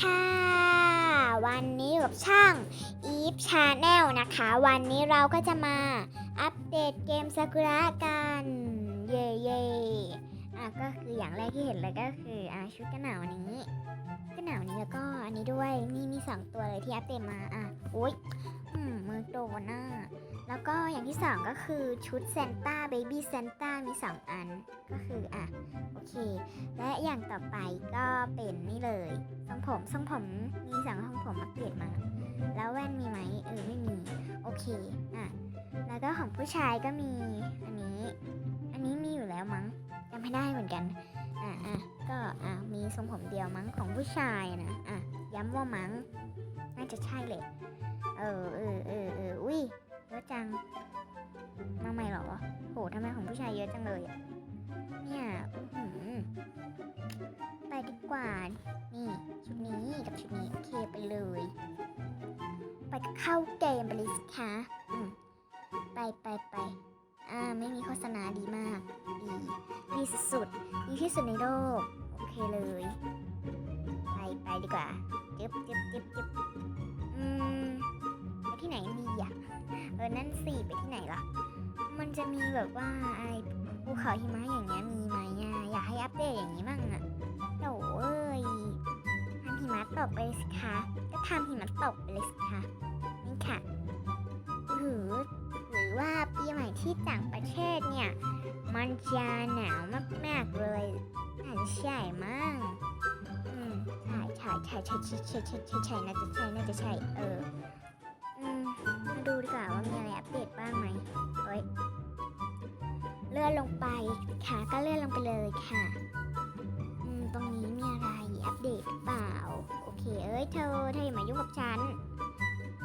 ค่ะ วันนี้กับช่างอีฟชาแนลนะคะ วันนี้เราก็จะมาอัปเดตเกมซากุระกัน เย่เย่อะก็คืออย่างแรกที่เห็นเลยก็คืออะชุดกันหนาวนี้กันหนาวนี้แล้วก็อันนี้ด้วยนี่มีสองตัวเลยที่อัปเดตมาอะโอ๊ย อืมมือโดนน่ะแล้วก็อย่างที่สองก็คือชุดเซนต้าเบบี้เซนต้ามีสองอันก็คืออะโอเค และอย่างต่อไปก็เป็นนี่เลยทรงผมทรงผมมีสองทรงผมมาเปลี่ยนมา แล้วแว่นมีไหมเออไม่มีโอเคอะแล้วก็ของผู้ชายก็มีอันนี้ อันนี้มีอยู่แล้วมั้งจำไม่ได้เหมือนกันอะอะก็อะมีทรงผมเดียวมั้งของผู้ชายนะอะย้ำว่ามั้งน่าจะใช่เลย เออเออเออเอออุ้ยเยอะจัง มาใหม่หรอโหทำไมของผู้ชายเยอะจังเลยอะเนี่ยอื้อหือไปดีกว่า นี่ ชุดนี้กับชุดนี้ โอเคไปเลย ไปเข้าเกมไปเลยสิคะอืมไปไปไปอ่า ไม่มีโฆษณาดีมาก ดี ดีสุดๆดีที่สุดในโลก โอเคเลย ไปไปดีกว่า จึ๊บจึ๊บจึ๊บจึ๊บอืม ไหนดีอะเออ นั่นสี่ไปที่ไหนล่ะ มันจะมีแบบว่าไอ้ภูเขาหิมะอย่างเงี้ยมีไหมอะ อยากให้อัปเดตอย่างนี้บ้างอะโอ้เอ้ยทำหิมะตกไปเลยสิคะ ก็ทำหิมะตกไปเลยสิคะ นี่ค่ะ หรือหรือว่าปีใหม่ที่ต่างประเทศเนี่ย มันจะหนาวมากๆเลยอันจะใช่มั้งอืมใช่ใช่ใช่ใช่ใช่ใช่ใช่น่าจะใช่น่าจะใช่ เออ ลื่อนลงไปค่ะก็เลื่อนลงไปเลยค่ะอืมตรงนี้มีอะไรอัปเดตหรือเปล่า โอเค เอ้ยเธอเธออย่ามายุ่งกับฉัน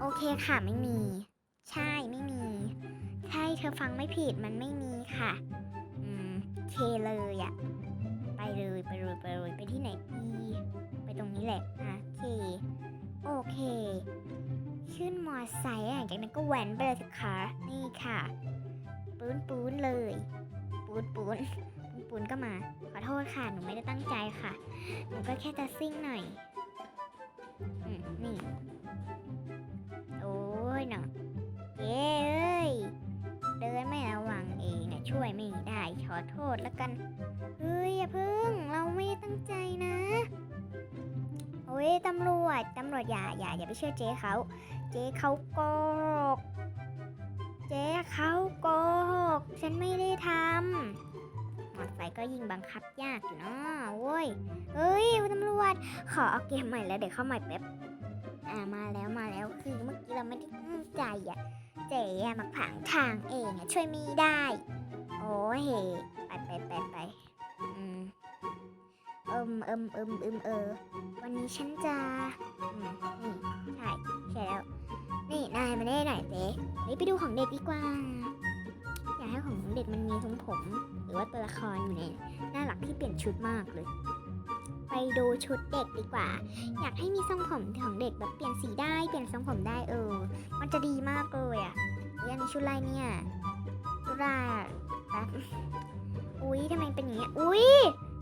โอเคค่ะไม่มี ใช่ไม่มี ใช่เธอฟังไม่ผิดมันไม่มีค่ะ อืมเคเลยอะไปเลยไปเลยไปเลยไปที่ไหนดีไปตรงนี้แหละอะเค โอเค ขึ้นมอไซค์อะจากนั้นก็แว้นไปเลยสิคะนี่ค่ะปูนปูนเลย ปูนปูนปูนปนก็มา ขอโทษค่ะ หนูไม่ได้ตั้งใจค่ะ หนูก็แค่จะซิ่งหน่อยอืมนี่ โอ้ยเนาะเย้เอ้ย เดินไม่ระวังเองนะช่วยไม่ได้ขอโทษแล้วกัน เฮ้ยอย่าพึ่ง เราไม่ได้ตั้งใจนะ โอ้ยตำรวจ ตำรวจอย่าอย่าอย่าไปเชื่อเจ๊เขา เจ๊เขาโกหก เจ๊เขาโกหกฉันไม่ได้ทำมอเตอร์ไซค์ก็ยิงบังคับยากอยู่เนาะโว้ยเฮ้ยตำรวจ ขอเอาเกมใหม่แล้วเดี๋ยวเข้าใหม่แป๊บ อ่ามาแล้วมาแล้วคือเมื่อกี้เราไม่ได้ตั้งใจอะ เจ๊อะมาขวางทางเองอะช่วยไม่ได้ โอ้ยไปไปไปไปอืมเอิมเอิมเอิมเอิมเออ วันนี้ฉันจะ อืม นี่ ใช่ ใช่แล้ว นี่นายมาได้ไหนเจ๊เฮ้ยไปดูของเด็กดีกว่า อยากให้ของเด็กมันมีทรงผม หรือว่าตัวละครอยู่ในน่ารักที่เปลี่ยนชุดมากเลย ไปดูชุดเด็กดีกว่า อยากให้มีทรงผมของเด็กแบบเปลี่ยนสีได้ เปลี่ยนทรงผมได้เออ มันจะดีมากเลยอะเรียนชุดไรเนี่ยชุดอะไรอะแป๊บอุ้ยทำไมเป็นอย่างเงี้ยอุ้ย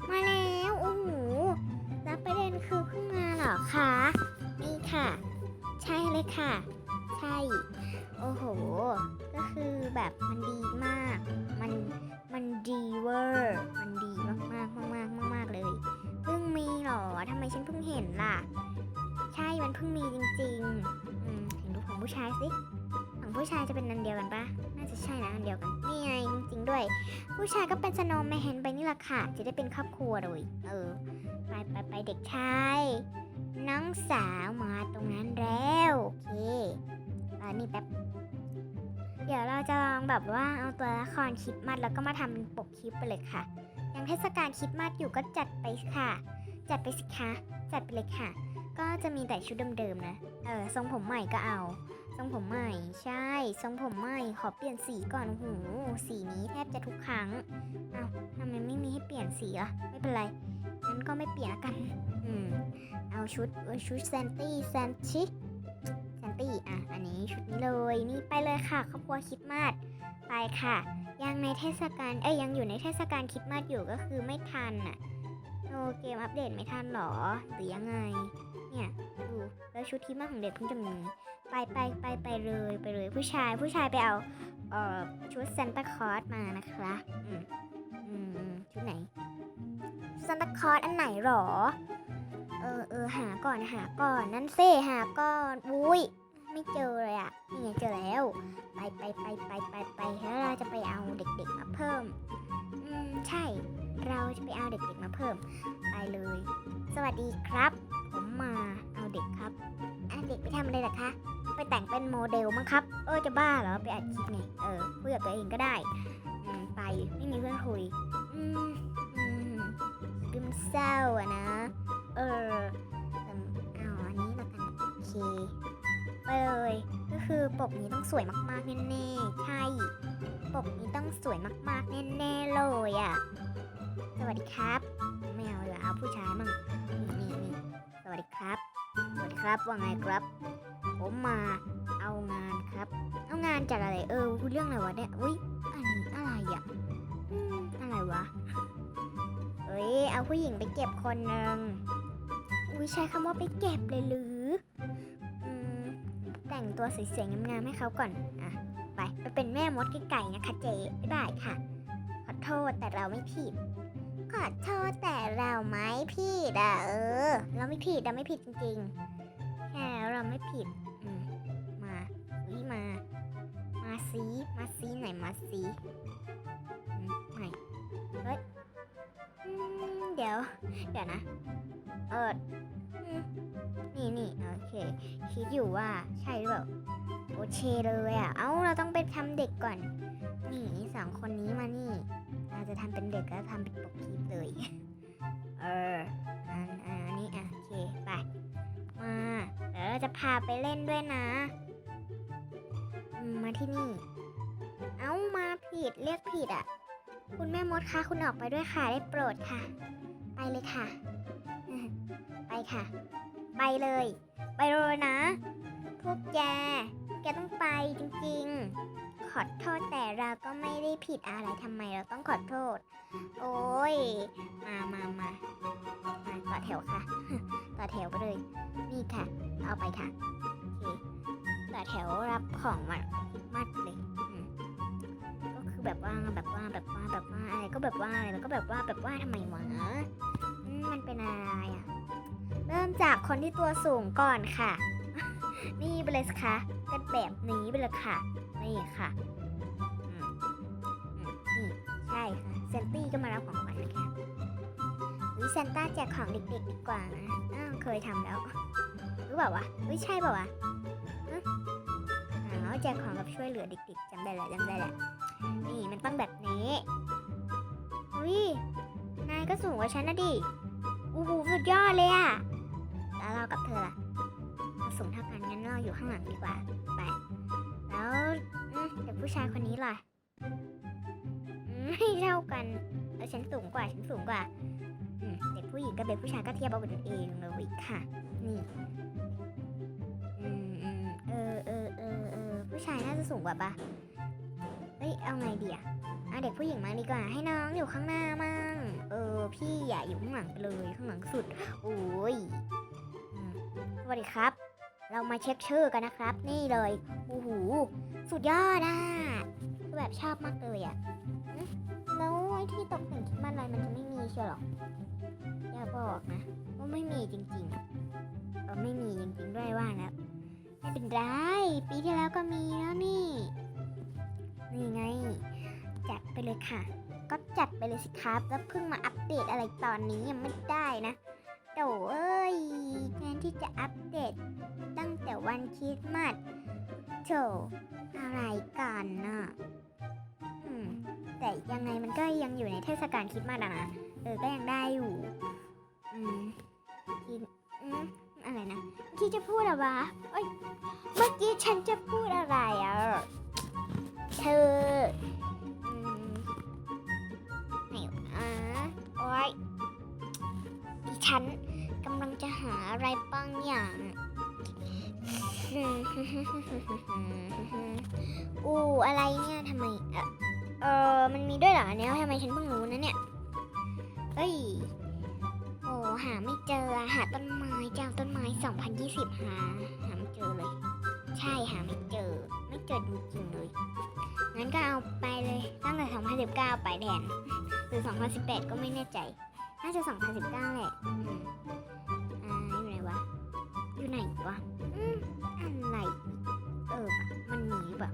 มาแล้วโอ้โหแล้วประเด็นคือเพิ่งมาเหรอคะนี่ค่ะ ใช่เลยค่ะ ใช่โอ้โห ก็คือแบบมันดีมาก มันมันดีเวอร์ มันดีมากมากมากมากมากมากเลย เพิ่งมีเหรอทำไมฉันเพิ่งเห็นล่ะ ใช่ มันเพิ่งมีจริงๆ อืมเห็นดูของผู้ชายสิ ของผู้ชายจะเป็นนันเดียวกันปะ จะใช่นะอันเดียวกัน นี่ไงจริงๆด้วย ผู้ชายก็เป็นสโนว์แมนไปนี่แหละค่ะ จะได้เป็นครอบครัวเลย เออ ไปไปไปเด็กชาย น้องสาวมาตรงนั้นแล้ว โอเคอ่านี่แป๊บ เดี๋ยวเราจะลองแบบว่าเอาตัวละครคิดมัดแล้วก็มาทำปกคลิปไปเลยค่ะ ยังเทศกาลคิดมัดอยู่ก็จัดไปค่ะ จัดไปสิคะ จัดไปเลยค่ะ ก็จะมีแต่ชุดเดิมๆนะ เออทรงผมใหม่ก็เอา ทรงผมใหม่ ใช่ ทรงผมใหม่ ขอเปลี่ยนสีก่อนโอ้โหูสีนี้แทบจะทุกครั้งเอาทำไมไม่มีให้เปลี่ยนสีล่ะไม่เป็นไรงั้นก็ไม่เปลี่ยนละกัน อืม เอาชุดชุดแซนตี้แซนชิแซนตี้อะ อันนี้ชุดนี้เลย นี่ไปเลยค่ะครอบครัวคิดมาสไปค่ะ ยังในเทศกาล เอ้ยยังอยู่ในเทศกาลคิดมาสอยู่ก็คือไม่ทันอะ โอเกมอัปเดตไม่ทันหรอ หรือยังไง เนี่ย ดู แล้วชุดที่มาของเด็กเพิ่งจะมีไปไปไปไปเลยไปเลยผู้ชายผู้ชายไปเอาเอ่อชุดซานตาคลอสมานะคะอืมอืมอืมชุดไหนซานตาคลอสอันไหนหรอ เออเออหาก่อนหาก่อนนั่นเซ่หาก่อนอุ้ยไม่เจอเลยอะ นี่ไงเจอแล้ว ไปไปไปไปไปไปแล้วเราจะไปเอาเด็กๆมาเพิ่ม อืมใช่ เราจะไปเอาเด็กๆมาเพิ่ม ไปเลย สวัสดีครับ ผมมาเอาเด็กครับอะเด็กไปทำอะไรล่ะคะ ไปแต่งเป็นโมเดลมั้งครับ เออจะบ้าเหรอไปอัดคลิปไง เออคุยกับตัวเองก็ได้ อืมไปไม่มีเพื่อนคุย อืมอืมดูมันเศร้าอะนะ กนี้ต้องสวยมากๆแน่ๆ ใช่ ปกนี้ต้องสวยมากๆแน่ๆเลยอะ่ะ สวัสดีครับ ไม่เอาเลยเอาผู้ชายมั่ง นี่นี่สวัสดีครับ สวัสดีครับว่าไงครับ ผมมาเอางานครับ เอางานจากอะไร เออพูดเรื่องอะไรวะเนี่ย อุ้ยอันนี้อะไรอะอะไรวะเฮ้ย เอาผู้หญิงไปเก็บคนหนึ่งอุ้ยใช้คำว่าไปเก็บเลยหรือ แต่งตัวสวยๆงามๆให้เขาก่อน อะ ไป ไปเป็นแม่มดไก่ๆนะคะเจ๊บ๊ายบายค่ะ ขอโทษแต่เราไม่ผิด ขอโทษแต่เราไม่ผิดอะเออ เราไม่ผิดเราไม่ผิดจริงๆ แค่เราไม่ผิด อืม มาวิมา มาซีมาซีไหนมาซีไหนเฮ้ย เดี๋ยว เดี๋ยวนะ เออนี่นี่โอเค คิดอยู่ว่าใช่หรือเปล่าโอเคเลยอะ เอ้า เราต้องไปทำเด็กก่อน นี่สองคนนี้มานี่ เราจะทำเป็นเด็กแล้วทำเป็นปกคลิปเลย เออ อันอันนี้อะโอเค ไป มาเดี๋ยวเราจะพาไปเล่นด้วยนะมมาที่นี่ เอ้า มาผิด เรียกผิดอะ คุณแม่มดคะคุณออกไปด้วยค่ะได้โปรดค่ะ ไปเลยค่ะ ไปค่ะ ไปเลย ไปเลยนะ พวกแก แกต้องไปจริงๆ ขอโทษแต่เราก็ไม่ได้ผิดอะไรทำไมเราต้องขอโทษ โอ้ย มามามามาต่อแถวค่ะ ต่อแถวไปเลย นี่ค่ะ เอาไปค่ะ โอเค ต่อแถวรับของมามัดเลย แบบว่าแบบว่าแบบว่าแบบว่าอะไรก็แบบว่าอะไรแล้วก็แบบว่าแบบว่าทำไมวะมันเป็นอะไรอะเริ่มจากคนที่ตัวสูงก่อนค่ะ นี่ไปเลยสิคะเป็นแบบนี้ไปเลยค่ะ นี่ค่ะนี่ใช่ค่ะเซนตี้ก็มารับของขวัญนะคะวิเซนต้าแจกของเด็กๆดีกว่านะอ้าวเคยทำแล้วรู้เปล่าวะวิใช่เปล่าวะฮะอ๋อแจกของกับช่วยเหลือเด็กๆจำได้แหละจำได้แหละ นี่มันต้องแบบนี้วินายก็สูงกว่าฉันนะดิ อู้หูสุดยอดเลยอะแล้วเรากับเธอล่ะเราสูงเท่ากันงั้นเราอยู่ข้างหลังดีกว่า ไป แล้วอืมเด็กผู้ชายคนนี้ล่ะ ไม่เท่ากันเออฉันสูงกว่า ฉันสูงกว่าเด็กผู้หญิงกับเด็กผู้ชายก็เทียบเอากันเองเลยค่ะ นี่เออเออเออเออผู้ชายน่าจะสูงกว่าปะ เอ้ย เอาไงดีอะเอาเด็กผู้หญิงมาดีกว่า ให้น้องอยู่ข้างหน้ามั่ง เออ พี่อย่าอยู่ข้างหลังไปเลย ข้างหลังสุด โอ้ยสวัสดีครับ เรามาเช็คชื่อกันนะครับ นี่เลย โอ้โห สุดยอดอะแบบชอบมากเลยอะแล้วไอ้ที่ตกแต่งคิดมันอะไรมันจะไม่มีเชียวหรอ อย่าบอกนะว่าไม่มีจริงๆเออไม่มีจริงๆด้วยว่าแล้วไม่เป็นไร ปีที่แล้วก็มีแล้วนี่ เลยค่ะ ก็จัดไปเลยสิครับ แล้วเพิ่งมาอัปเดตอะไรตอนนี้ยังไม่ได้นะโถเอ้ยแทนที่จะอัปเดตตั้งแต่วันคริสต์มาสโถอะไรกันน่ะแต่ยังไงมันก็ยังอยู่ในเทศกาลคริสต์มาสอะนะเออก็ยังได้อยู่ อืมคิดอืมอะไรนะเมื่อกี้จะพูดอะไรวะเอ้ย เมื่อกี้ฉันจะพูดอะไรอะ เธอ ฉันกำลังจะหาอะไรบางอย่างอู้อะไรเนี่ยทำไม เออเอมันมีด้วยเหรอเนี่ยทำไมฉันเพิ่งรู้นะเนี่ยเฮ้ยโหาไม่เจอหาต้นไม้เจ้าต้นไม้ 2020 หา หาไม่เจอเลย ใช่หาไม่เจอ ไม่เจอจริงๆเลย งั้นก็เอาไปเลยตั้งแต่ 2019 ไปแทนหรือ 2018 ก็ไม่แน่ใจ น่าจะ 2019 แหละอืมอ่าอยู่ไหนวะ อยู่ไหนวะอืมอะไร เออปะมันมีหรือเปล่า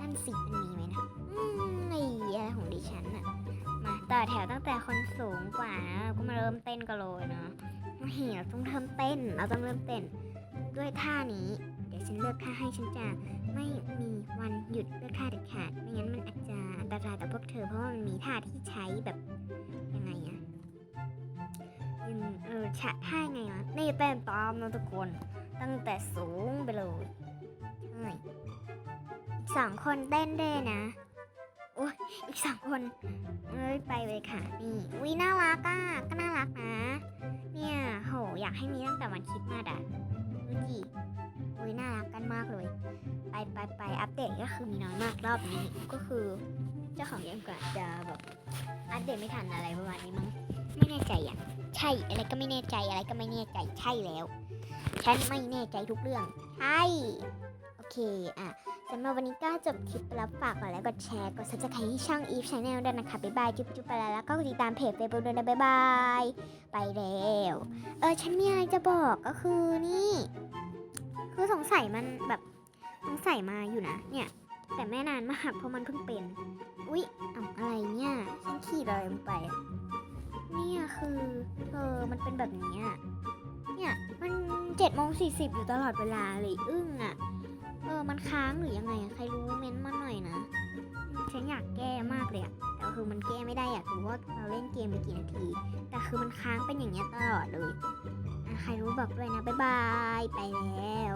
นั่นสิมันมีไหมนะ อืมไอ้อะไรของดิฉันอะมาต่อแถวตั้งแต่คนสูงกว่านะเราก็มาเริ่มเต้นกันเลยเนาะไม่เห็นเราต้องเริ่มเต้น เราต้องเริ่มเต้น ด้วยท่านี้ เดี๋ยวฉันเลือกท่าให้ฉันจะไม่มีวันหยุดเลือกท่าเด็ดขาด ไม่งั้นมันอาจจะอันตรายต่อพวกเธอเพราะว่ามันมีท่าที่ใช้แบบ มเออชะท่าไงวะนี่เต้นตามนะทุกคน ตั้งแต่สูงไปเลยใช่อีกสองคนเต้นด้นะโอ้ยอีกสองคนเอ้ยไปเลยค่ะ นี่วิน่ารักอะก็น่ารักนะ เนี่ยโหอยากให้มีตั้งแต่วันคริดมาสอะดูดิวิน่ารักกันมากเลย ไปไปไปอัปเดตก็คือมีน้อยมากรอบนี้ ก็คือเจ้าของเกมก็จะแบบอัปเดตไม่ทันอะไรประมาณนี้มั้งไม่แน่ใจอะ ใช่ อะไรก็ไม่แน่ใจอะไรก็ไม่แน่ใจใช่แล้ว ฉันไม่แน่ใจทุกเรื่อง ใช่ โอเค อะสำหรับวันนี้ก็จบคลิปแล้วฝากกดไลค์กดแชร์กด subscribe ให้ช่อง Eve Channel ด้วยนะคะ บ๊ายบาย จุ๊บจุ๊บไปแล้วแล้วก็ติดตามเพจ Facebook ด้วยนะบ๊ายบาย ไปแล้ว เออ ฉันมีอะไรจะบอกก็คือนี่ คือสงสัยมันแบบสงสัยมาอยู่นะ เนี่ย แต่ไม่นานมากเพราะมันเพิ่งเป็น อุ๊ยอ่ำอะไรเนี่ย ฉันขีดอะไรลงไป เนี่ยคือเธอมันเป็นแบบนี้อะเนี่ยมันเจ็ดโมงสี่สิบอยู่ตลอดเวลาเลยอึ้งอะเออมันค้างหรือยังไงใครรู้เม้นต์มาหน่อยนะฉันอยากแก้มากเลยอะแต่คือมันแก้ไม่ได้อยากรู้ว่าเราเล่นเกมไปกี่นาที แต่คือมันค้างเป็นอย่างเงี้ยตลอดเลยใครรู้บอกด้วยนะบ๊ายบายไปแล้ว